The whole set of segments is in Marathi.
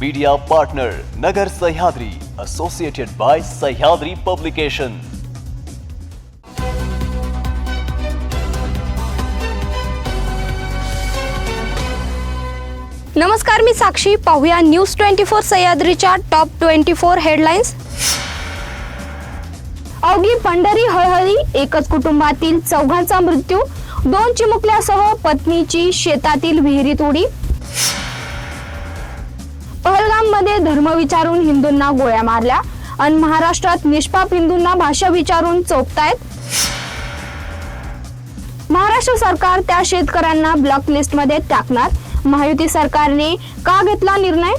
Media partner Nagar Sahyadri associated by Sahyadri publication नमस्कार मी साक्षी. पाहूया न्यूज ट्वेंटी फोर सह्याद्रीच्या टॉप ट्वेंटी फोर हेडलाईन्स अवघी पंढरी हळहळी एकच कुटुंबातील चौघांचा मृत्यू दोन चिमुकल्यासह पत्नीची शेतातील विहिरीत उडी. पहलगाममध्ये धर्म विचारून हिंदूंना गोळ्या मारल्या. आणि महाराष्ट्रात निष्पाप हिंदूंना भाषा विचारून चोपतायत. महाराष्ट्र सरकार त्या शेतकऱ्यांना ब्लॉक लिस्टमध्ये टाकणार. महायुती सरकारने का घेतला निर्णय?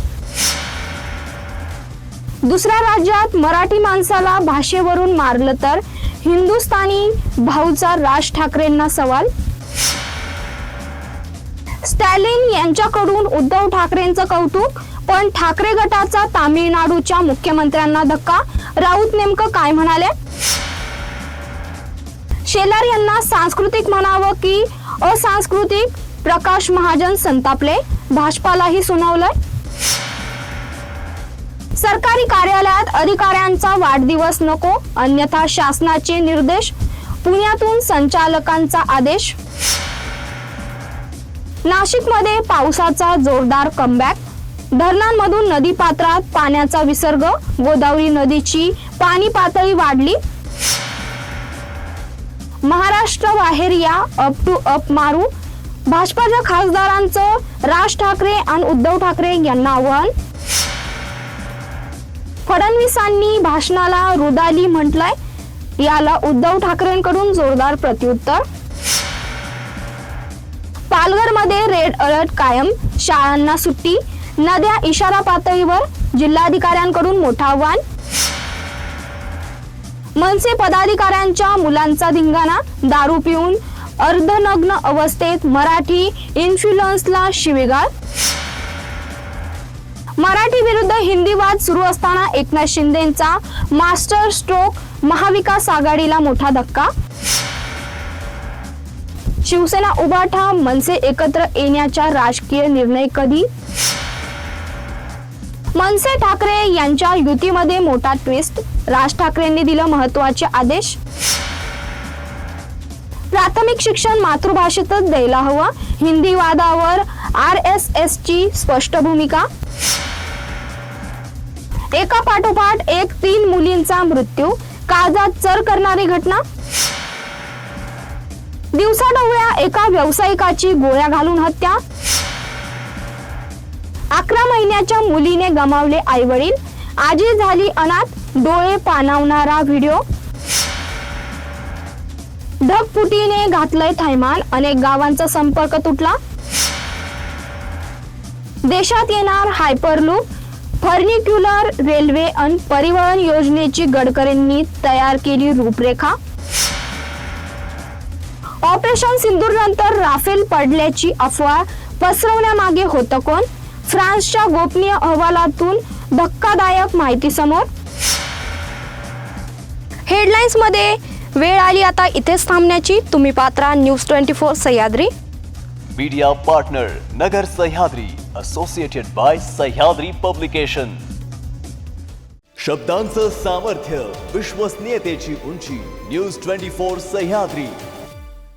दुसऱ्या राज्यात मराठी माणसाला भाषेवरून मारलं तर हिंदुस्थानी भाऊचा राज ठाकरेंना सवाल? स्टॅलिन यांच्याकडून उद्धव ठाकरेंचं कौतुक? पण ठाकरे गटाचा तामिळनाडूच्या मुख्यमंत्र्यांना धक्का? राऊत नेमकं काय म्हणाले? शेलार यांना सांस्कृतिक म्हणावं की असांस्कृतिक? प्रकाश महाजन संतापले. भाजपालाही सुनावलंय. सरकारी कार्यालयात अधिकाऱ्यांचा वाढदिवस नको अन्यथा शासनाचे निर्देश पुण्यातून संचालकांचा आदेश. नाशिकमध्ये पावसाचा जोरदार कमबॅक धरणांमधून नदीपात्रात पाण्याचा विसर्ग गोदावरी नदीची पाणी पातळी वाढली. महाराष्ट्र बाहेर या अप टू अप मारू. भाजपाच्या खासदारांचं राज ठाकरे आणि उद्धव ठाकरे यांना आव्हान. फडणवीसांनी भाषणाला रुदाली म्हटलंय. याला उद्धव ठाकरेंकडून जोरदार प्रत्युत्तर. पालघरमध्ये रेड अलर्ट कायम. शाळांना सुट्टी. नद्या इशारा पातळीवर जिल्हाधिकाऱ्यांकडून मोठं आव्हान. मनसे पदाधिकाऱ्यांच्या मुलांचा धिंगाणा दारू पिऊन अर्धनग्न अवस्थेत मराठी इन्फ्लुएन्सला शिवेगाळ. मराठी विरुद्ध हिंदी वाद सुरू असताना एकनाथ शिंदेचा मास्टर स्ट्रोक महाविकास आघाडीला मोठा धक्का. शिवसेना उभाठा मनसे एकत्र येण्याचा राजकीय निर्णय कधी? मनसे ठाकरे यांच्या युतीमध्ये मोठा ट्विस्ट राज ठाकरेंनी दिलं महत्त्वाचे आदेश. प्राथमिक शिक्षण मातृभाषेतच द्यायला हवं. हिंदी वादावर आर एस एस ची स्पष्ट भूमिका. एका पाठोपाठ एक तीन मुलींचा मृत्यू. काळजात चर करणारी घटना. दिवसाढवळ्या एका व्यावसायिकाची गोळ्या घालून हत्या. अकरा महिन्याच्या मुलीने गमावले आई वडील आजी झाली अनाथ डोळे पाणावणारा व्हिडिओ. ढगफुटीने घातलंय थैमान अनेक गावांचा संपर्क तुटला. देशात येणार हायपरलूप फर्निक्युलर रेल्वे आणि परिवहन योजनेची गडकरींनी तयार केली रूपरेखा. ऑपरेशन सिंदूर नंतर राफेल पडल्याची अफवा पसरवण्यामागे होतं कोण? फ्रान्सच्या गोपनीय अहवालातून धक्कादायक माहिती समोर. हेडलाईन्समध्ये वेळ आली आता इथेच थांबण्याची. तुम्ही Patra news twenty four Sahyadri. Media partner Nagar Sahyadri associated by Sahyadri publication शब्दांचं सामर्थ्य विश्वसनीयतेची उंची न्यूज ट्वेंटी फोर सह्याद्री.